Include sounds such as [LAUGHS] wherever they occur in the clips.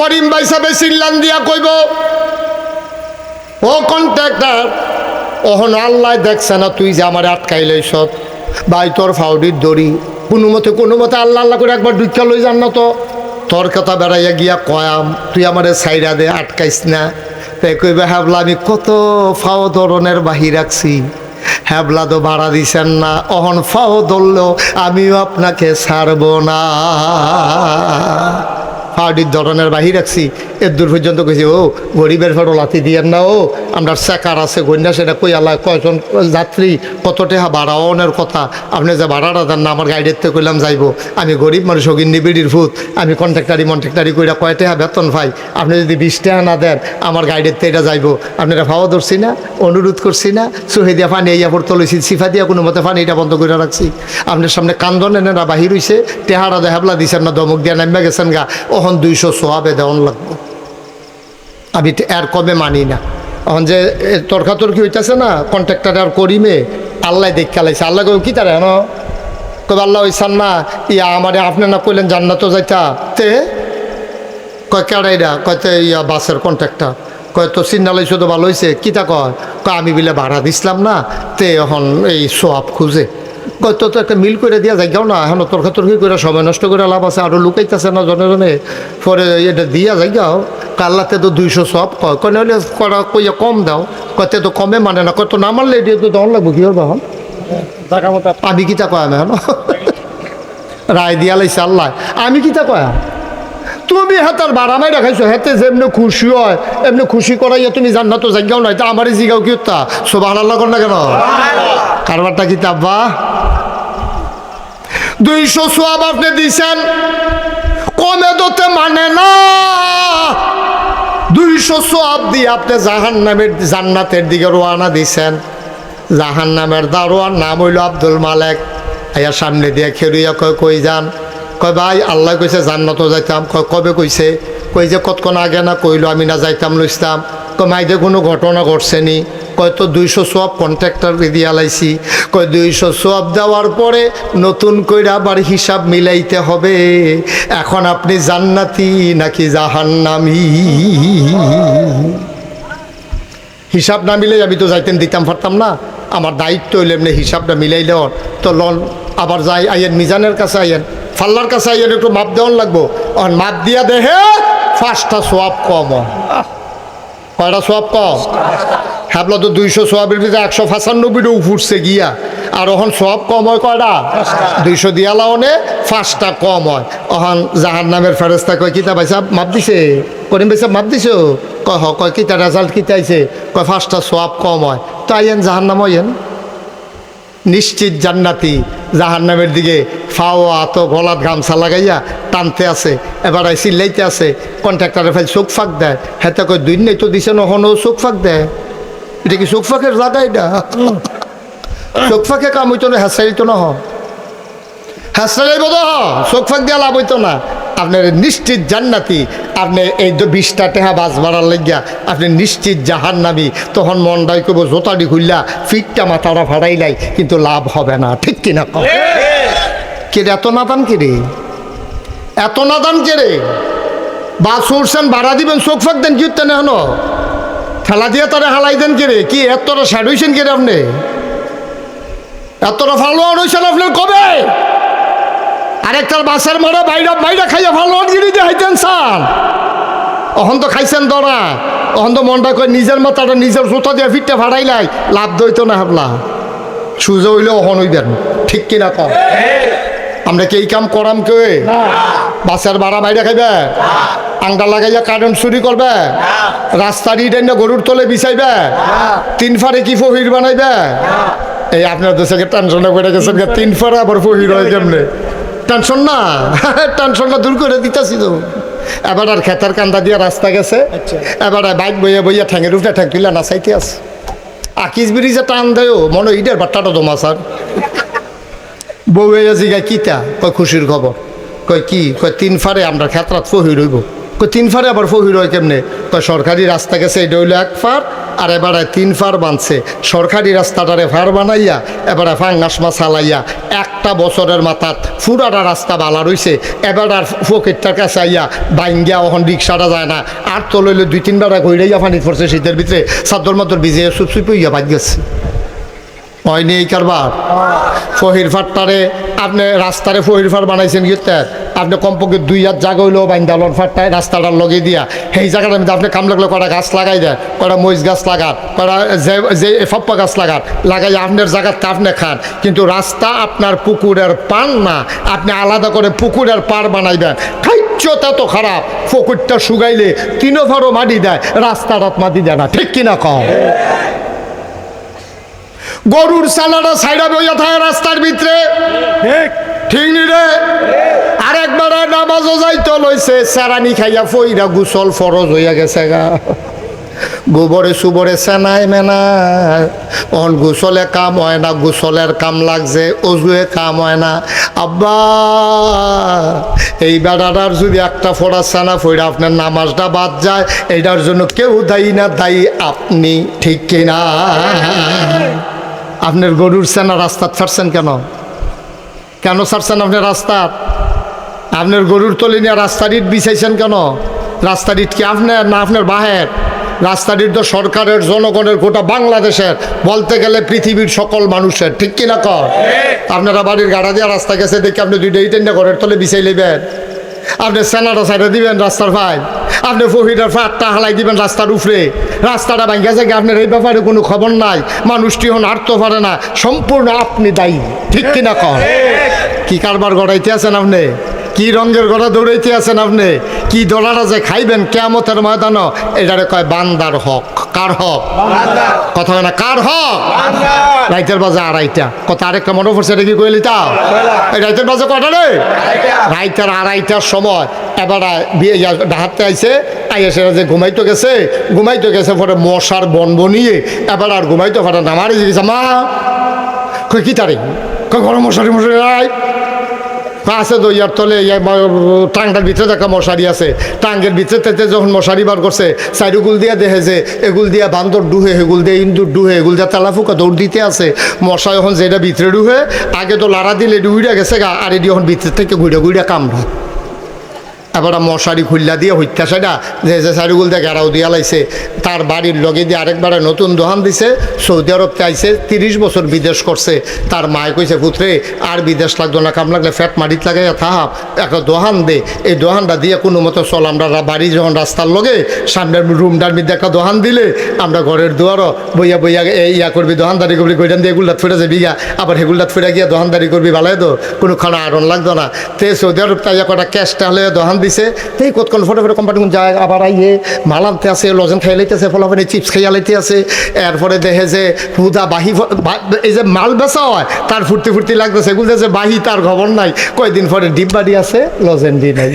করিম ভাই সাহেব সিল্লান দিয়া কইব, ও কন্ট্রাক্টর, ওহন আল্লাহ দেখছে না, তুই যে আমার আটকাইলে সব ভাই, তোর ফাউডির দড়ি। কোনো মতে কোনো মতে আল্লাহ আল্লাহ করে একবার দুঃখা লই যান না তো। তোর কথা বেড়াইয়া গিয়া কয়াম, তুই আমার সাইডা দে, আটকাইস না। তাই কইবে, হ্যাবলা, আমি কত ফাও ধরনের বাহি রাখছি হ্যাবলা তো ভাড়া দিছেন না। অহন ফাও ধরলেও আমিও আপনাকে ছাড়বো না। ফাউডির ধরনের বাহি রাখছি। এর দূর পর্যন্ত কইছি, ও, গরিবের ফটো লাথি দিয়েন না, ও, আমরা চেকার আছে গন্যা সেটা কই আল্লাহ, কয়জন যাত্রী, কত টাকা ভাড়া, অনের কথা। আপনি যে ভাড়াটা দেন না, আমার গাইডের থেকে কইলাম যাইব। আমি গরিব মানুষ অগিন্নি বিড়ির ভূত, আমি কন্ট্রাক্টারি মন্ট্রাক্টারি কইরা কয় টাকা বেতন পাই? আপনি যদি বিশ টাকা না দেন, আমার গাইডের থেকে এটা যাইবো। আপনারা ভাওয়া ধরছি না, অনুরোধ করছি না সুহে দিয়া পানি এই পড়তে লইছি সিফা দিয়া কোনো মতে পানি এটা বন্ধ করে রাখছি। আপনার সামনে কান্দন এনে না বাহির হইছে, টেহারা দেহাবলা দিছেন না, দমক দিয়া নামবে গেছেন গা। ওহন দুইশো সোয়াবে দেওয়ান লাগবো। আমি তো এর কমে মানি না। এখন যে তর্কাতর্কি হইতেছে না, কন্ট্রাক্টার আর করিমে, আল্লাহ দেখ খেলাইছে আল্লাহ কই কি তারা হেন কবে আল্লাহ ওইসান না ইয়া আমারে আপনি না কইলেন জান্নাতও যাইতা? তে, কয় কেড়াইরা কয়তে ইয়া বাসের কন্ট্রাক্টার। কয় তো সিন্নালাই শুধু ভালো হয়েছে কিতা কয়? কয়, আমি বিলে ভাড়া দিছিলাম না। তে, এখন এই সোয়াব খুঁজে। তো তো একটা মিল করে দিয়া যাইগাও না এখন তর্কাতর্কি করে সময় নষ্ট করে লাভ আছে আরও লুকাইতেছে না জনে জনে পরে এটা দিয়া যাইগাও কাল্লাতে তো দুইশো সব কয় কয় নাহলে করা কইয়া কম দাও কয়তে তো কমে মানে না কয় তো না মারলে এটা তো দন লাগবো কি হবা আমি কিতা কয় আমি এখন? রায় দিয়া লাইছে আল্লাহ আমি কিতা কয়া? তুমি হাতার বাড়া মাই রাখাইছো হেতে যেমনি খুশি হয় এমনি খুশি করাইয়া তুমি জান না তো জায়গাও নাই তা আমারই জিগাও কি তা সোবাহ আল্লাহ কর না কেন? কারবারটা কি তাব্বা দুইশো সোয়াব আপনি দিছেন, কমে দোতে মানে না। দুইশো সোয়াব দিয়ে আপনি জাহান নামের জান্নাতের দিকে রোয়ানা দিছেন। জাহান নামের দারোয়ার নাম হইল আব্দুল মালেক। আয়া সামনে দিয়ে খেরুইয়া কয়, কই যান? কয়, ভাই, আল্লাহ কইছে জান্নাতও যাইতাম। কয়, কবে কইছে? কই যে কতক্ষণ আগে না কইলো, আমি না যাইতাম লইতাম কয় মাইদে কোনো ঘটনা ঘটছেনি। কয় তো দুইশো সোয়াব কন্ট্রাক্টর দিয়ে আলাইছি কয় দুইশো সোয়াব দেওয়ার পরে নতুন কইরা আবার হিসাব মিলাইতে হবে। এখন আপনি জান্নাতি নাকি জাহান্নামি? হিসাব না মিলে আমি তো যাইতেন দিতাম পারতাম না। আমার দায়িত্ব হইলে এমনি হিসাবটা মিলাই দেওয়ার। তো লন, আবার যাই, আইয়েন, মিজানের কাছে আইয়েন, ফাল্লার কাছে আইয়েন, একটু মাপ দেওয়ান লাগবো। আর মাপ দিয়া দেহে ফার্স্টটা সোয়াব কম। কয়টা সোয়াব কম? হ্যাবলা তো, দুইশো সোয়াবের ভিতরে একশো পঁচানব্বইটা উঠছে গিয়া। আর ওখান সোয়াব কম হয় কয়টা? দুইশো দিয়া লাওনে ফার্স্টটা কম হয়। ওখান জাহান নামের ফেরস্তা কয়, কিতা পাইছা মাপ দিছে? করিম পাইছা মাপ দিছো? কয়, হ, কয়, কিতা রেজাল্ট কিতা আইছে? কয় ফার্স্টটা সোয়াব কম হয়। তো আইয়েন জাহান নাম আইয়েন। নিশ্চিত জান্নাতি জাহান নামের দিকে ফাওয়া তো গলাত গামছা লাগাইয়া টানতে আছে, এবার আই চিল্লাইতে আছে, কন্ট্রাক্টারে ফাইল চোখ ফাঁক দেয়। হেতে কই দুই নেই তো দিছে নহনও চোখ ফাঁক দেয়। এটা কি চোখ ফাঁকের জায়গা এটা? চোখ ফাঁকে কাম হইতো না হেসাইতো না হ। হেসাইব তো হ, চোখ ফাঁক দিয়া লাভ হইতো না। আপনার নিশ্চিত জান্নাতি। আপনি এই তো বিশটা টেহা বাস ভাড়ার লাগিয়া আপনি নিশ্চিত জাহান নামি তখন মনটাই করব জোতাডি খুললা ফিটটা মাথাটা ফাড়াইলাই কিন্তু লাভ হবে না। ঠিক কিনা কম কে রে, এত নাদান কে রে? এত নাদান কে রে? বাস উঠছেন ভাড়া দিবেন চোখ ফাঁক দেন কি উঠতেন এখনও ঠেলা দিয়ে তারা হালাই দেন কে রে? কি এতটা স্যাড হয়েছেন কে রে আপনি? এতটা ফালোয়ান হয়েছেন আপনার কবে? আরেকটার বাসের মারা বাইরা বাইরা খাইয়া গিরি দিয়ে হাইতেন সান অহন তো খাইছেন দরা। অহন তো মনটা কয় নিজের মাথাটা নিজের জুতা দিয়ে ফিটটা ভাড়াইলাই লাভ দইতো না হাবলা। সুজে হইলে অহন হইবেন, ঠিক কিনা কম আমরা কি এই কাম করাম কে বাসের ভাড়া বাইরে খাইবে? আংটা লাগাইয়া কারেন্ট চুরি করবে? রাস্তার এনে গরুর তলে বিছাইবে? তিন ফারে কি ফহির বানাইবে? এই আপনার দেশে টেনশনে পড়ে গেছেন, তিন ফারে আবার ফহির হয় কেমনে? টেনশন না। [LAUGHS] টেনশনটা দূর করে দিতেছি তো। এবার আর খেতার কান্দা দিয়ে রাস্তা গেছে। এবার আর বাইক বইয়া বইয়া ঠ্যাঙের উঠে ঠ্যাং তুলে নাচাইতে আছে আকিস ব্রিজে টান দেয় মনে ইডের বাট্টাটা দমা স্যার বউয়ে জিগা কিতা? কয় খুশির খবর। কয় কি? কয় তিন ফারে আমরা খেতরাত ফহি রইব কই তিন ফারে আবার ফহির হয় কেমনে? কয় সরকারি রাস্তা গেছে এটা হইল এক ফার আর এবারে তিন ফার বানছে। সরকারি রাস্তাটারে ফার বানাইয়া এবারে ফাঙ্গাস মাছ হালাইয়া একটা বছরের মাথাত ফুরাটা রাস্তা বালা রইছে। এবার আর ফকিরটার কাছে আইয়া বাইঙ্গিয়া ওখান রিক্সাটা যায় না। আর তো লইলে দুই তিনবার ঘুরাইয়া পানি পড়ছে শীতের ভিতরে। সাদ্দর মাত্র ভিজে সুপ সুপিয়া বাদ গেছে। হয়নি এই কারবার? ফহির ফাটটারে আপনি রাস্তারে ফহির ফাট বানাইছেন গিয়ে আপনি কমপক্ষে দুই হাত জায়গা হইলেও বাইন্দালন ফাটটায় রাস্তাটার লগে দিয়া। সেই জায়গাটার মধ্যে আপনি কাম লাগলে কটা গাছ লাগাই দেন? কটা মরিচ গাছ লাগান? কটা যে যে ফপ্পা গাছ লাগান? লাগাই আপনার জায়গাতে আপনি খান। কিন্তু রাস্তা আপনার পুকুরের পান না। আপনি আলাদা করে পুকুরের পার বানাইবেন খাইচ্ছতা তো খারাপ। পুকুরটা শুকাইলে তিনো ভারো মাটি দেয়। রাস্তাটাত মাটি দেয় না। ঠিক কিনা কম গরুর সালাটা সাইডা বইয়া থাকে রাস্তার ভিতরে। ঠিক নি রে? আরেকবার নামাজও যাইতে লইছে সারানি খাইয়া ফইরা গুসল ফরজ হইয়া গেছে গা। গোবরে সুবরে সেনাই মেনা অন গোসলে কাম হয় না, গোসলের কাম লাগছে অজুয়ে কাম হয় না। আব্বা, এই বেড়াটার যদি একটা ফোড়া সেনা ফইরা আপনার নামাজটা বাদ যায়, এটার জন্য কেউ দায়ী না, দায়ী আপনি, ঠিক কিনা আপনার গরুর সেনা রাস্তাত ছাড়ছেন কেন? কেন ছাড়ছেন আপনি রাস্তাত? আপনার গরুর তলি নিয়ে রাস্তার ইট বিছাইছেন কেন? রাস্তার ইট কি আপনার না আপনার বাহের? রাস্তার ইট তো সরকারের, জনগণের, গোটা বাংলাদেশের, বলতে গেলে পৃথিবীর সকল মানুষের, ঠিক কিনা কর? আপনারা বাড়ির গাড়া দিয়ে রাস্তা গেছে, দেখি আপনি দুইটা ইটেন ঘরের তলে বিছাই নেবেন আপনি সেনাটা সাইডে দিবেন রাস্তার ভাই আপনি ফহিটার ফাটটা হালাই দিবেন রাস্তার উপরে। রাস্তাটা ভাঙ্গা যায়, আপনার এই ব্যাপারে কোনো খবর নাই। মানুষটি হন আটতে পারে না। সম্পূর্ণ আপনি দায়ী, ঠিক কিনা কর? কি কারবার গড়াইতে আছেন আপনি? কি রঙের গড়া দৌড়াইতে আছেন আপনি? কি দোলাটা যে খাইবেন কেমতের ময়দান? এটারে কয় বান্দার হক। কার হক? কথা না, কার হক? রাইতের বাজে আড়াইটা। কথা আরেকটা মনে পড়ছে, এটা কি কইলি তা? রাইতের বাজে কটা রে? রাইতের আড়াইটার সময় এবার ডাহাতে আইছে আই এসে যে ঘুমাইতো গেছে ঘুমাইতো গেছে পরে মশার বন বনিয়ে, এবার আর ঘুমাইতো পারে না। গেছে, মা! কই কি তারিখ কই গরম মশারি মশারি নাই আছে তো ইয়ার তলে টাঙ্গার ভিতরে দেখা মশারি আছে টাঙ্গের ভিতরে যখন মশারি বার করছে চারিগুল দিয়া দেখে যে এগুল দিয়া বান্দর ডুহে এগুল দিয়ে ইন্দুর ডুহে এগুল দিয়া তেলা ফুকা দৌড় দিতে আছে। মশা যখন যেটা ভিতরে ডুহে, আগে তো লাড়া দিলে ডুইরা গেছে গা, আর এটি যখন ভিতর থেকে ঘুরে ঘুরে কামড়া এবার মশারি খুল্লা দিয়ে হত্যা সেটা যে যে চারিগুল দিয়ে গেরাও দিয়া লাইছে। তার বাড়ির লগে দিয়ে আরেকবারে নতুন দোহান দিছে, সৌদি আরবতে আইছে, তিরিশ বছর বিদেশ করছে। তার মায় কইছে, পুত্রে, আর বিদেশ লাগতো না, কাম লাগলে ফ্যাট মাটিত লাগাইয়া থাহা একটা দোহান দে। এই দোহানটা দিয়ে কোনো মতো চল, আমরা বাড়ি যখন রাস্তার লগে, সামনের রুমটার মধ্যে একটা দোহান দিলে, আমরা ঘরের দুয়ারও বইয়া বইয়া এই ইয়া করবি, দোহানদারি করবি কইটান দিয়ে এগুলাত ফেটে যাবি গা আবার হেগুলাত ফেটে গিয়া দোহানদারি করবি, ভালো তো কোনো খানা আরন লাগতো না। তে সৌদি আরব তাই কটা ক্যাশটা হলে দোহান দিছে। তেই কতক্ষণ ফটো ফটো কোম্পানি যায় আবার আইয়ে মালানতে আছে লজেন খাই লাইতেছে ফলাফলে চিপস খাইয়া লাইতে আছে। এরপরে দেখে যে হুদা বাহি এই যে মাল বেচা হয় তার ফুর্তি ফুর্তি লাগতেছে। যে বাহি তার খবর নাই। কয়দিন পরে ডিব্বাডি আছে লজেন লজেন্ডি নাই।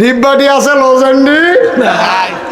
ডিব্বাডি আছে লজেন্ডি তো গইটা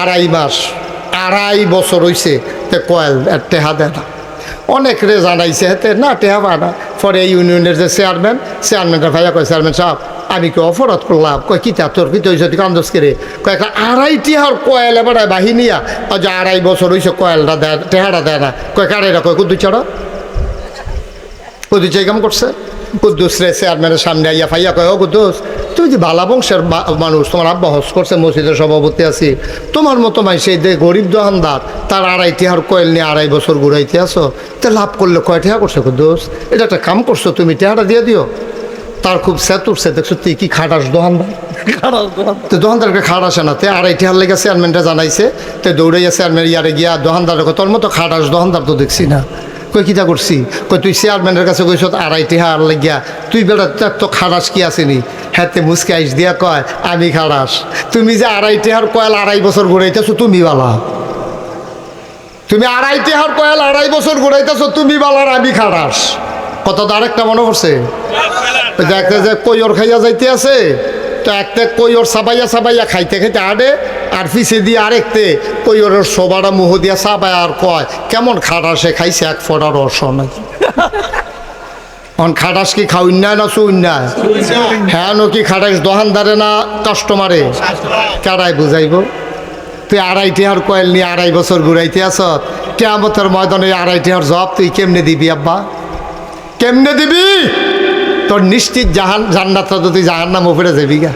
আড়াই মাস, আড়াই বছর হইছে তে কয়েল আর টেহা দেয় না। অনেক রে জানাইছে হেতে না, টেহা পা না। পরে ইউনিয়নের যে চেয়ারম্যান, চেয়ারম্যানটা ভাইয়া কয়, চেয়ারম্যান সাহেব, আমি কি অপরাধ করলাম? কয় কিতা তোর কি তৈছে তুই কান্দস করে কয় একটা আড়াই টিহার কয়েল এবার বাহিনিয়া যে আড়াই বছর হইছে কয়েলটা দেয়, টেহাটা দেয় না। কয় কারেরা কয় কুদ্দু চড়া কুদ্দুস এই কাম করছে। কুদ্দুস রে চেয়ারম্যানের সামনে আইয়া ফাইয়া কয়, ও কুদ্দুস তুমি যে বালা বংশের মানুষ তোমার আব্বা হস করছে মসজিদের সভাপতি আছি তোমার মতো মাই সেই দে গরিব দোকানদার তার আড়াই টিহার কয়েল নিয়ে আড়াই বছর ঘুরাইতে আসো তে লাভ করলে কয় টিহা করছে কুদ্দুস এটা একটা কাম করছ তুমি টিহাটা দিয়ে দিও। তার খুব স্যাত উঠছে দেখছ তুই কি খাটাস দোকানদার? তো দোকানদারকে খাট আসে না তে আড়াই টিহার লেগে চেয়ারম্যানটা জানাইছে তে দৌড়াইয়া চেয়ারম্যান ইয়ারে গিয়া দোকানদার তোর মতো খাটাস দোকানদার তো দেখছি না। কই কিতা করছি? কই তুই চেয়ারম্যানের কাছে কইস আড়াইটি হার লাগিয়া তুই বেড়া তার তো খারাস কি আসেনি হাতে মুসকে আইস দিয়া কয় আমি খারাস। তুমি যে আড়াইটি হার কয়াল আড়াই বছর ঘুরাইতেছো তুমি বালা। তুমি আড়াইটি হার কয়াল আড়াই বছর ঘুরাইতেছো তুমি বালার আমি খারাস। কত তো আরেকটা মনে পড়ছে? দেখতে যে যে কৈর খাইয়া যাইতে আছে? তো একটা কৈর সাবাইয়া সাবাইয়া খাইতে খাইতে আড়ে, আর পিছে দিয়ে আরেকতে কৈরের সবারা মুহ দিয়া সাবাই আর কয়, কেমন খাটাসে খাইছে এক ফোটার রস নাই। অন খাটাস কি খাওয়াই না না শুন না হ্যাঁ কি খাটাস দোকানদারে না কাস্টমারে? কারাই বুঝাইব? তুই আড়াইটি হার কয়েল নিয়ে আড়াই বছর ঘুরাইতে আসত কেমতের ময়দানে আড়াইটি হার জব তুই কেমনে দিবি আব্বা? কেমনে দিবি? তোর নিশ্চিত জাহান জান্নাতটা তুই জাহান্নাম উপরে যাবি গা।